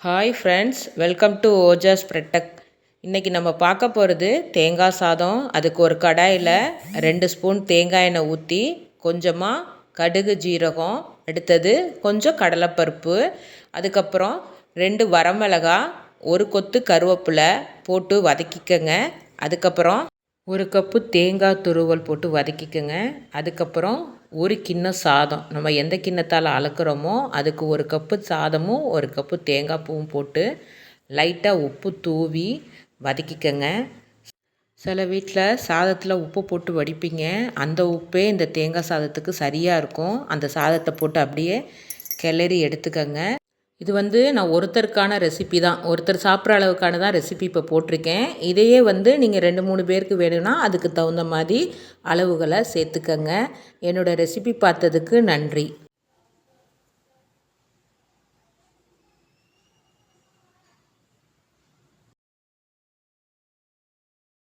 Hi friends welcome to ஓஜா ஸ்ப்ரெட்டக் இன்றைக்கி நம்ம பார்க்க போகிறது தேங்காய் சாதம். அதுக்கு ஒரு கடாயில் ரெண்டு ஸ்பூன் தேங்காய் எண்ணெய் ஊற்றி கொஞ்சமாக கடுகு ஜீரகம் அடுத்தது கொஞ்சம் கடலைப்பருப்பு அதுக்கப்புறம் ரெண்டு வரமிளகா ஒரு கொத்து கருவேப்பிலை போட்டு வதக்கிக்கங்க. அதுக்கப்புறம் ஒரு கப்பு தேங்காய் துருவல் போட்டு வதக்கிக்கோங்க. அதுக்கப்புறம் ஒரு கிண்ணம் சாதம். நம்ம எந்த கிண்ணத்தால் அளக்குறோமோ அதுக்கு ஒரு கப்பு சாதமும் ஒரு கப்பு தேங்காய் பூவும் போட்டு லைட்டாக உப்பு தூவி வதக்கிக்கோங்க. சில வீட்டில் சாதத்தில் உப்பு போட்டு வடிப்பீங்க. அந்த உப்பே இந்த தேங்காய் சாதத்துக்கு சரியாக இருக்கும். அந்த சாதத்தை போட்டு அப்படியே கிளறி எடுத்துக்கோங்க. இது வந்து நான் ஒருத்தருக்கான ரெசிபி தான். ஒருத்தர் சாப்பிட்ற அளவுக்கான தான் ரெசிபி இப்போ போட்டிருக்கேன். இதையே வந்து நீங்கள் ரெண்டு மூணு பேருக்கு வேணும்னா அதுக்கு தகுந்த மாதிரி அளவுகளை சேர்த்துக்கங்க. என்னோடய ரெசிபி பார்த்ததுக்கு நன்றி.